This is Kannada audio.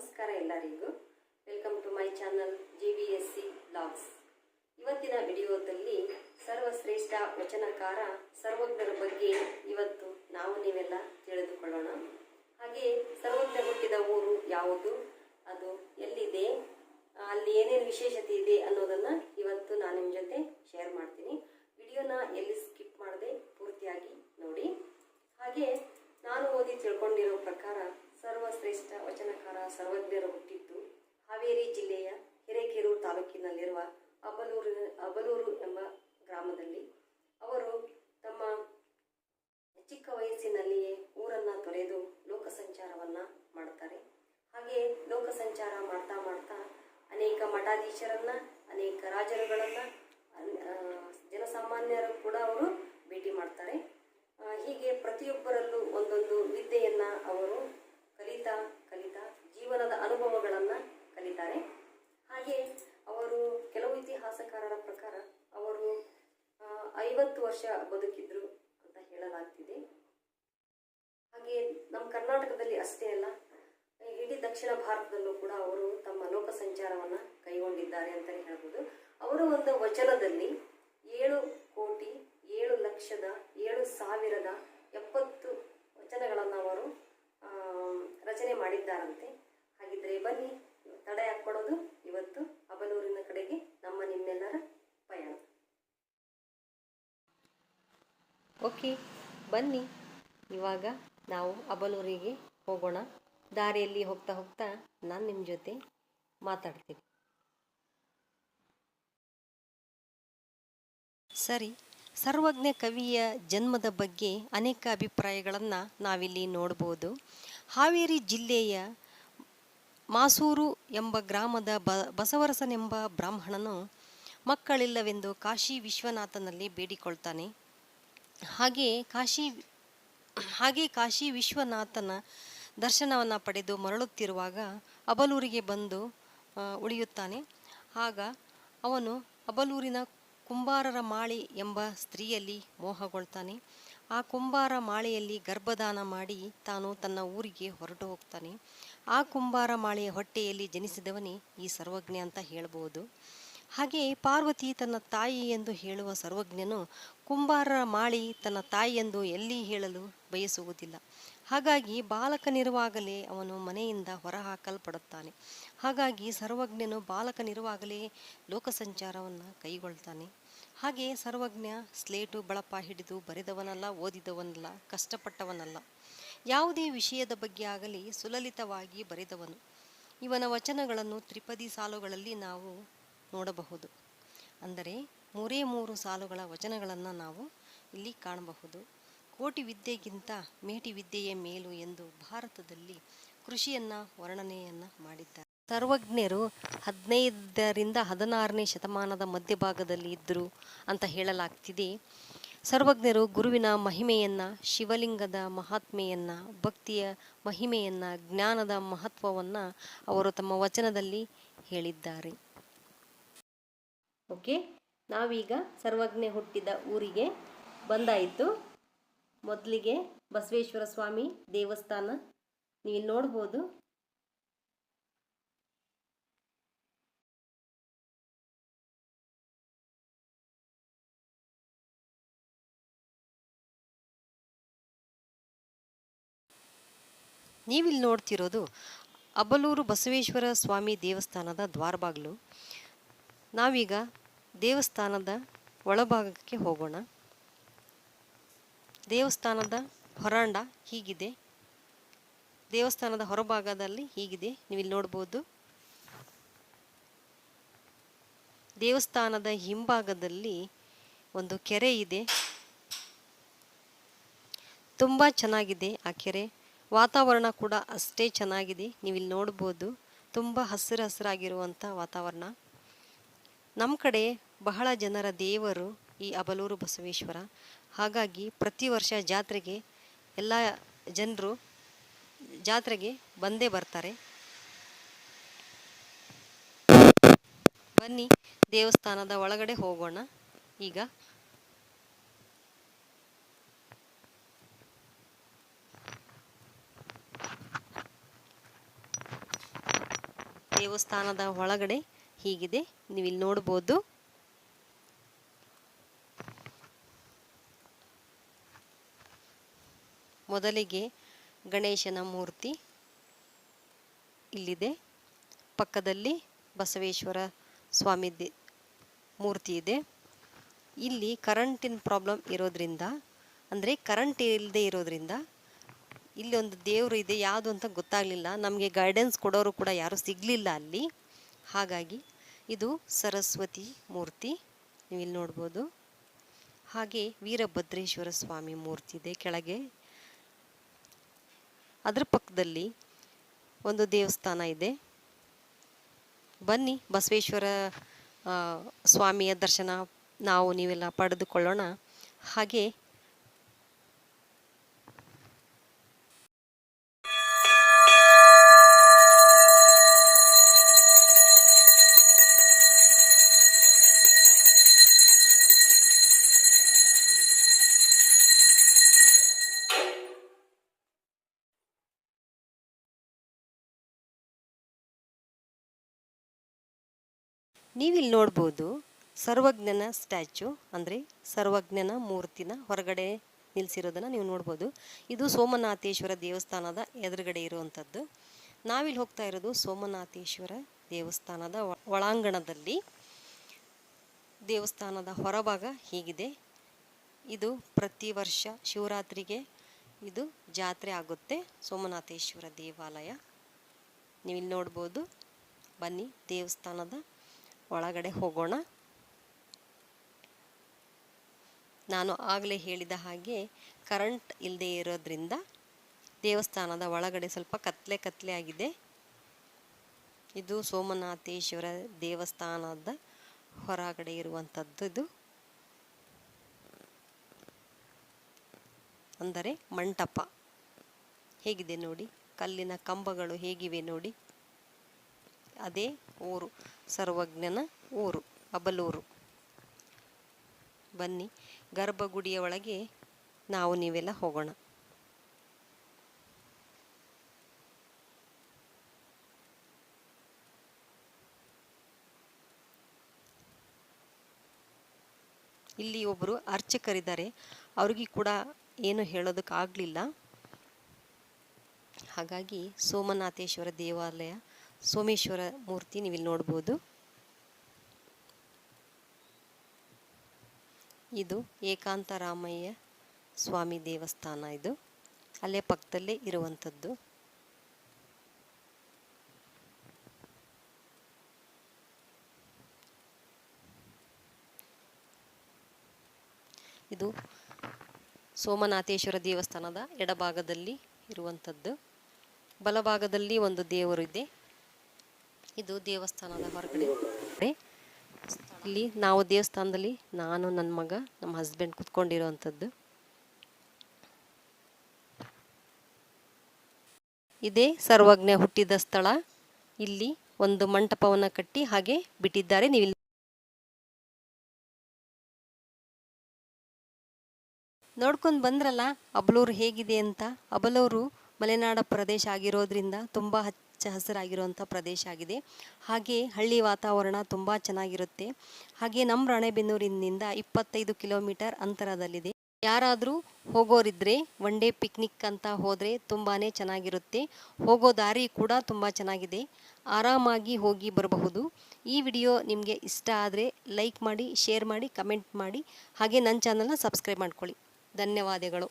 ನಮಸ್ಕಾರ ಎಲ್ಲರಿಗೂ. Welcome to my channel G V S C blogs ಇವತ್ತಿನ ವಿಡಿಯೋದಲ್ಲಿ ಸರ್ವಶ್ರೇಷ್ಠ ವಚನಕಾರ, ಸರ್ವಜ್ಞರ ಬಗ್ಗೆ ಇವತ್ತು ನಾವು ನೀವೆಲ್ಲ ತಿಳಿದುಕೊಳ್ಳೋಣ. ಹಾಗೆ ಸರ್ವಜ್ಞ ಹುಟ್ಟಿದ ಊರು ಯಾವುದು, ಅದು ಎಲ್ಲಿದೆ, ಅಲ್ಲಿ ಏನೇನು ವಿಶೇಷತೆ ಇದೆ ಅನ್ನೋದನ್ನು ಇವತ್ತು ನಾನು ನಿಮ್ಮ ಜೊತೆ ಶೇರ್ ಮಾಡ್ತೀನಿ. ವಿಡಿಯೋನ ಎಲ್ಲಿ ಸ್ಕಿಪ್ ಮಾಡದೆ ಪೂರ್ತಿಯಾಗಿ ನೋಡಿ. ಹಾಗೆ ನಾನು ಓದಿ ತಿಳ್ಕೊಂಡಿರೋ ಪ್ರಕಾರ ಸರ್ವಶ್ರೇಷ್ಠ ವಚನಕಾರ ಸರ್ವಜ್ಞರು ಹುಟ್ಟಿದ್ದು ಹಾವೇರಿ ಜಿಲ್ಲೆಯ ಹಿರೇಕೆರೂರು ತಾಲೂಕಿನಲ್ಲಿರುವ ಅಬಲೂರು ಅಬಲೂರು ಎಂಬ ಗ್ರಾಮದಲ್ಲಿ. ಅವರು ತಮ್ಮ ಚಿಕ್ಕ ವಯಸ್ಸಿನಲ್ಲಿಯೇ ಊರನ್ನು ತೊರೆದು ಲೋಕ ಸಂಚಾರವನ್ನು ಮಾಡ್ತಾರೆ ಹಾಗೆ ಲೋಕ ಸಂಚಾರ ಮಾಡ್ತಾ ಮಾಡ್ತಾ ಅನೇಕ ಮಠಾಧೀಶರನ್ನ, ಅನೇಕ ರಾಜರುಗಳನ್ನ ಜನಸಾಮಾನ್ಯರು ಕೂಡ ಅವರು ಭೇಟಿ ಮಾಡ್ತಾರೆ. ಹೀಗೆ ಪ್ರತಿಯೊಬ್ಬರಲ್ಲೂ ಒಂದೊಂದು ವಿದ್ಯೆಯನ್ನ ಅವರು ಕಲಿತಾ ಕಲಿತಾ ಜೀವನದ ಅನುಭವಗಳನ್ನು ಕಲಿತಾರೆ. ಹಾಗೆ ಅವರು ಕೆಲವು ಇತಿಹಾಸಕಾರರ ಪ್ರಕಾರ ಅವರು ಐವತ್ತು ವರ್ಷ ಬದುಕಿದ್ರು ಅಂತ ಹೇಳಲಾಗ್ತಿದೆ. ಹಾಗೆ ನಮ್ಮ ಕರ್ನಾಟಕದಲ್ಲಿ ಅಷ್ಟೇ ಅಲ್ಲ, ಇಡೀ ದಕ್ಷಿಣ ಭಾರತದಲ್ಲೂ ಕೂಡ ಅವರು ತಮ್ಮ ಲೋಕ ಸಂಚಾರವನ್ನ ಕೈಗೊಂಡಿದ್ದಾರೆ ಅಂತಲೇ ಹೇಳ್ಬೋದು. ಅವರ ಒಂದು ವಚನದಲ್ಲಿ ಏಳು ಕೋಟಿ, ಏಳು ಲಕ್ಷದ, ಏಳು ಸಾವಿರದ ಎಪ್ಪತ್ತು ವಚನಗಳನ್ನು ಅವರು ಆಮ್, ರಚನೆ ಮಾಡಿದ್ದಾರಂತೆ. ಹಾಗಿದ್ರೆ ಬನ್ನಿ, ತಡ ಹಾಕ್ಕೊಡೋದು. ಇವತ್ತು ಅಬಲೂರಿನ ಕಡೆಗೆ ನಮ್ಮ ನಿಮ್ಮೆಲ್ಲರ ಪಯಣ. ಓಕೆ, ಬನ್ನಿ. ಇವಾಗ ನಾವು ಅಬಲೂರಿಗೆ ಹೋಗೋಣ. ದಾರಿಯಲ್ಲಿ ಹೋಗ್ತಾ ಹೋಗ್ತಾ ನಾನು ನಿಮ್ಮ ಜೊತೆ ಮಾತಾಡ್ತೀನಿ. ಸರಿ, ಸರ್ವಜ್ಞ ಕವಿಯ ಜನ್ಮದ ಬಗ್ಗೆ ಅನೇಕ ಅಭಿಪ್ರಾಯಗಳನ್ನು ನಾವಿಲ್ಲಿ ನೋಡ್ಬೋದು. ಹಾವೇರಿ ಜಿಲ್ಲೆಯ ಮಾಸೂರು ಎಂಬ ಗ್ರಾಮದ ಬ ಬಸವರಸನೆಂಬ ಬ್ರಾಹ್ಮಣನು ಮಕ್ಕಳಿಲ್ಲವೆಂದು ಕಾಶಿ ವಿಶ್ವನಾಥನಲ್ಲಿ ಬೇಡಿಕೊಳ್ತಾನೆ. ಹಾಗೆ ಕಾಶಿ ಹಾಗೆ ಕಾಶಿ ವಿಶ್ವನಾಥನ ದರ್ಶನವನ್ನು ಪಡೆದು ಮರಳುತ್ತಿರುವಾಗ ಅಬಲೂರಿಗೆ ಬಂದು ಉಳಿಯುತ್ತಾನೆ. ಆಗ ಅವನು ಅಬಲೂರಿನ ಕುಂಬಾರರ ಮಾಳಿ ಎಂಬ ಸ್ತ್ರೀಯಲ್ಲಿ ಮೋಹಗೊಳ್ತಾನೆ. ಆ ಕುಂಬಾರ ಮಾಳೆಯಲ್ಲಿ ಗರ್ಭದಾನ ಮಾಡಿ ತಾನು ತನ್ನ ಊರಿಗೆ ಹೊರಟು ಹೋಗ್ತಾನೆ. ಆ ಕುಂಬಾರ ಮಾಳೆಯ ಹೊಟ್ಟೆಯಲ್ಲಿ ಜನಿಸಿದವನೇ ಈ ಸರ್ವಜ್ಞ ಅಂತ ಹೇಳ್ಬೋದು. ಹಾಗೆ ಪಾರ್ವತಿ ತನ್ನ ತಾಯಿ ಎಂದು ಹೇಳುವ ಸರ್ವಜ್ಞನು, ಕುಂಬಾರರ ಮಾಳಿ ತನ್ನ ತಾಯಿ ಎಂದು ಎಲ್ಲಿ ಹೇಳಲು ಬಯಸುವುದಿಲ್ಲ. ಹಾಗಾಗಿ ಬಾಲಕನಿರುವಾಗಲೇ ಅವನು ಮನೆಯಿಂದ ಹೊರಹಾಕಲ್ಪಡುತ್ತಾನೆ. ಹಾಗಾಗಿ ಸರ್ವಜ್ಞನು ಬಾಲಕನಿರುವಾಗಲೇ ಲೋಕ ಸಂಚಾರವನ್ನು ಕೈಗೊಳ್ತಾನೆ. ಹಾಗೆ ಸರ್ವಜ್ಞ ಸ್ಲೇಟು ಬಳಪ ಹಿಡಿದು ಬರೆದವನಲ್ಲ, ಓದಿದವನಲ್ಲ, ಕಷ್ಟಪಟ್ಟವನಲ್ಲ. ಯಾವುದೇ ವಿಷಯದ ಬಗ್ಗೆ ಆಗಲಿ ಸುಲಲಿತವಾಗಿ ಬರೆದವನು. ಇವನ ವಚನಗಳನ್ನು ತ್ರಿಪದಿ ಸಾಲುಗಳಲ್ಲಿ ನಾವು ನೋಡಬಹುದು. ಅಂದರೆ ಮೂರೇ ಮೂರು ಸಾಲುಗಳ ವಚನಗಳನ್ನು ನಾವು ಇಲ್ಲಿ ಕಾಣಬಹುದು. ಕೋಟಿ ವಿದ್ಯೆಗಿಂತ ಮೇಟಿ ವಿದ್ಯೆಯೇ ಮೇಲು ಎಂದು ಭಾರತದಲ್ಲಿ ಕೃಷಿಯನ್ನ ವರ್ಣನೆಯನ್ನ ಮಾಡಿದ್ದಾರೆ. ಸರ್ವಜ್ಞರು ಹದಿನೈದರಿಂದ ಹದಿನಾರನೇ ಶತಮಾನದ ಮಧ್ಯಭಾಗದಲ್ಲಿ ಇದ್ದರು ಅಂತ ಹೇಳಲಾಗ್ತಿದೆ. ಸರ್ವಜ್ಞರು ಗುರುವಿನ ಮಹಿಮೆಯನ್ನ, ಶಿವಲಿಂಗದ ಮಹಾತ್ಮೆಯನ್ನ, ಭಕ್ತಿಯ ಮಹಿಮೆಯನ್ನ, ಜ್ಞಾನದ ಮಹತ್ವವನ್ನ ಅವರು ತಮ್ಮ ವಚನದಲ್ಲಿ ಹೇಳಿದ್ದಾರೆ. ಓಕೆ? ನಾವೀಗ ಸರ್ವಜ್ಞೆ ಹುಟ್ಟಿದ ಊರಿಗೆ ಬಂದಾಯಿತು. ಮೊದಲಿಗೆ ಬಸವೇಶ್ವರ ಸ್ವಾಮಿ ದೇವಸ್ಥಾನ ನೀವು ನೋಡ್ಬೋದು. ನೀವಿಲ್ಲಿ ನೋಡ್ತಿರೋದು ಅಬಲೂರು ಬಸವೇಶ್ವರ ಸ್ವಾಮಿ ದೇವಸ್ಥಾನದ ದ್ವಾರಬಾಗಿಲು. ನಾವೀಗ ದೇವಸ್ಥಾನದ ಒಳಭಾಗಕ್ಕೆ ಹೋಗೋಣ. ದೇವಸ್ಥಾನದ ಹೊರಾಂಡ ಹೀಗಿದೆ. ದೇವಸ್ಥಾನದ ಹೊರಭಾಗದಲ್ಲಿ ಹೀಗಿದೆ. ನೀವಿಲ್ಲಿ ನೋಡ್ಬೋದು. ದೇವಸ್ಥಾನದ ಹಿಂಭಾಗದಲ್ಲಿ ಒಂದು ಕೆರೆ ಇದೆ. ತುಂಬ ಚೆನ್ನಾಗಿದೆ ಆ ಕೆರೆ. ವಾತಾವರಣ ಕೂಡ ಅಷ್ಟೇ ಚೆನ್ನಾಗಿದೆ. ನೀವಿಲ್ಲಿ ನೋಡ್ಬೋದು. ತುಂಬ ಹಸಿರು ಹಸಿರಾಗಿರುವಂಥ ವಾತಾವರಣ. ನಮ್ಮ ಕಡೆ ಬಹಳ ಜನರ ದೇವರು ಈ ಅಬಲೂರು ಬಸವೇಶ್ವರ. ಹಾಗಾಗಿ ಪ್ರತಿ ವರ್ಷ ಜಾತ್ರೆಗೆ ಎಲ್ಲ ಜನರು ಜಾತ್ರೆಗೆ ಬಂದೇ ಬರ್ತಾರೆ. ಬನ್ನಿ ದೇವಸ್ಥಾನದ ಒಳಗಡೆ ಹೋಗೋಣ. ಈಗ ದೇವಸ್ಥಾನದ ಒಳಗಡೆ ಹೀಗಿದೆ. ನೀವು ಇಲ್ಲಿ ನೋಡ್ಬೋದು. ಮೊದಲಿಗೆ ಗಣೇಶನ ಮೂರ್ತಿ ಇಲ್ಲಿದೆ. ಪಕ್ಕದಲ್ಲಿ ಬಸವೇಶ್ವರ ಸ್ವಾಮಿ ಮೂರ್ತಿ ಇದೆ. ಇಲ್ಲಿ ಕರೆಂಟಿನ ಪ್ರಾಬ್ಲಮ್ ಇರೋದ್ರಿಂದ, ಅಂದರೆ ಕರೆಂಟ್ ಇಲ್ಲದೆ ಇರೋದ್ರಿಂದ, ಇಲ್ಲಿ ಒಂದು ದೇವರು ಇದೆ, ಯಾವುದು ಅಂತ ಗೊತ್ತಾಗಲಿಲ್ಲ. ನಮಗೆ ಗೈಡೆನ್ಸ್ ಕೊಡೋರು ಕೂಡ ಯಾರೂ ಸಿಗಲಿಲ್ಲ ಅಲ್ಲಿ. ಹಾಗಾಗಿ ಇದು ಸರಸ್ವತಿ ಮೂರ್ತಿ, ನೀವು ಇಲ್ಲಿ ನೋಡ್ಬೋದು. ಹಾಗೆ ವೀರಭದ್ರೇಶ್ವರ ಸ್ವಾಮಿ ಮೂರ್ತಿ ಇದೆ ಕೆಳಗೆ. ಅದರ ಪಕ್ಕದಲ್ಲಿ ಒಂದು ದೇವಸ್ಥಾನ ಇದೆ. ಬನ್ನಿ, ಬಸವೇಶ್ವರ ಸ್ವಾಮಿಯ ದರ್ಶನ ನಾವು ನೀವೆಲ್ಲ ಪಡೆದುಕೊಳ್ಳೋಣ. ಹಾಗೆ ನೀವಿಲ್ಲಿ ನೋಡ್ಬೋದು ಸರ್ವಜ್ಞನ ಸ್ಟ್ಯಾಚು ಅಂದರೆ ಸರ್ವಜ್ಞನ ಮೂರ್ತಿನ ಹೊರಗಡೆ ನಿಲ್ಲಿಸಿರೋದನ್ನು ನೀವು ನೋಡ್ಬೋದು. ಇದು ಸೋಮನಾಥೇಶ್ವರ ದೇವಸ್ಥಾನದ ಎದುರುಗಡೆ ಇರುವಂಥದ್ದು. ನಾವಿಲ್ಲಿ ಹೋಗ್ತಾ ಇರೋದು ಸೋಮನಾಥೇಶ್ವರ ದೇವಸ್ಥಾನದ ಒಳಾಂಗಣದಲ್ಲಿ. ದೇವಸ್ಥಾನದ ಹೊರಭಾಗ ಹೀಗಿದೆ. ಇದು ಪ್ರತಿ ವರ್ಷ ಶಿವರಾತ್ರಿಗೆ ಇದು ಜಾತ್ರೆ ಆಗುತ್ತೆ. ಸೋಮನಾಥೇಶ್ವರ ದೇವಾಲಯ. ನೀವಿಲ್ಲಿ ನೋಡ್ಬೋದು. ಬನ್ನಿ ದೇವಸ್ಥಾನದ ಒಳಗಡೆ ಹೋಗೋಣ. ನಾನು ಆಗಲೇ ಹೇಳಿದ ಹಾಗೆ ಕರೆಂಟ್ ಇಲ್ಲದೆ ಇರೋದ್ರಿಂದ ದೇವಸ್ಥಾನದ ಒಳಗಡೆ ಸ್ವಲ್ಪ ಕತ್ಲೆ ಕತ್ಲೆ ಆಗಿದೆ. ಇದು ಸೋಮನಾಥೇಶ್ವರ ದೇವಸ್ಥಾನದ ಹೊರಗಡೆ ಇರುವಂಥದ್ದು ಇದು. ಅಂದರೆ ಮಂಟಪ. ಹೇಗಿದೆ ನೋಡಿ? ಕಲ್ಲಿನ ಕಂಬಗಳು ಹೇಗಿವೆ ನೋಡಿ? ಅದೇ ಊರು, ಸರ್ವಜ್ಞನ ಊರು, ಅಬಲೂರು. ಬನ್ನಿ, ಗರ್ಭಗುಡಿಯ ಒಳಗೆ ನಾವು ನೀವೆಲ್ಲ ಹೋಗೋಣ. ಇಲ್ಲಿ ಒಬ್ಬರು ಅರ್ಚಕರಿದ್ದಾರೆ. ಅವ್ರಿಗೆ ಕೂಡ ಏನು ಹೇಳೋದಕ್ಕಾಗಲಿಲ್ಲ. ಹಾಗಾಗಿ ಸೋಮನಾಥೇಶ್ವರ ದೇವಾಲಯ ಸೋಮೇಶ್ವರ ಮೂರ್ತಿ ನೀವಿಲ್ಲಿ ನೋಡ್ಬೋದು. ಇದು ಏಕಾಂತರಾಮಯ್ಯ ಸ್ವಾಮಿ ದೇವಸ್ಥಾನ ಇದು. ಅಲ್ಲೇ ಪಕ್ಕದಲ್ಲೇ ಇರುವಂಥದ್ದು. ಇದು ಸೋಮನಾಥೇಶ್ವರ ದೇವಸ್ಥಾನದ ಎಡಭಾಗದಲ್ಲಿ ಇರುವಂಥದ್ದು. ಬಲಭಾಗದಲ್ಲಿ ಒಂದು ದೇವರು ಇದೆ. ಇದು ದೇವಸ್ಥಾನದ ಹೊರಗಡೆ. ಇಲ್ಲಿ ನಾವು ದೇವಸ್ಥಾನದಲ್ಲಿ ನಾನು, ನನ್ನ ಮಗ, ನಮ್ಮ ಹಸ್ಬೆಂಡ್ ಕುತ್ಕೊಂಡಿರೋವಂಥದ್ದು. ಇದೇ ಸರ್ವಜ್ಞ ಹುಟ್ಟಿದ ಸ್ಥಳ. ಇಲ್ಲಿ ಒಂದು ಮಂಟಪವನ್ನು ಕಟ್ಟಿ ಹಾಗೆ ಬಿಟ್ಟಿದ್ದಾರೆ. ನೀವು ನೋಡ್ಕೊಂಡು ಬಂದ್ರಲ್ಲ, ಅಬಲೂರು ಹೇಗಿದೆ ಅಂತ. ಅಬಲೂರು ಮಲೆನಾಡ ಪ್ರದೇಶ ಆಗಿರೋದ್ರಿಂದ ತುಂಬ ಹಚ್ಚ ಹಸಿರಾಗಿರುವಂಥ ಪ್ರದೇಶ ಆಗಿದೆ. ಹಾಗೆ ಹಳ್ಳಿ ವಾತಾವರಣ ತುಂಬ ಚೆನ್ನಾಗಿರುತ್ತೆ. ಹಾಗೆ ನಮ್ಮ ರಾಣೆಬೆನ್ನೂರಿನಿಂದ ಇಪ್ಪತ್ತೈದು ಕಿಲೋಮೀಟರ್ ಅಂತರದಲ್ಲಿದೆ. ಯಾರಾದರೂ ಹೋಗೋರಿದ್ದರೆ ಒನ್ ಡೇ ಪಿಕ್ನಿಕ್ ಅಂತ ಹೋದರೆ ತುಂಬಾ ಚೆನ್ನಾಗಿರುತ್ತೆ. ಹೋಗೋ ದಾರಿ ಕೂಡ ತುಂಬ ಚೆನ್ನಾಗಿದೆ. ಆರಾಮಾಗಿ ಹೋಗಿ ಬರಬಹುದು. ಈ ವಿಡಿಯೋ ನಿಮಗೆ ಇಷ್ಟ ಆದರೆ ಲೈಕ್ ಮಾಡಿ, ಶೇರ್ ಮಾಡಿ, ಕಮೆಂಟ್ ಮಾಡಿ, ಹಾಗೆ ನನ್ನ ಚಾನಲ್ನ ಸಬ್ಸ್ಕ್ರೈಬ್ ಮಾಡ್ಕೊಳ್ಳಿ. ಧನ್ಯವಾದಗಳು.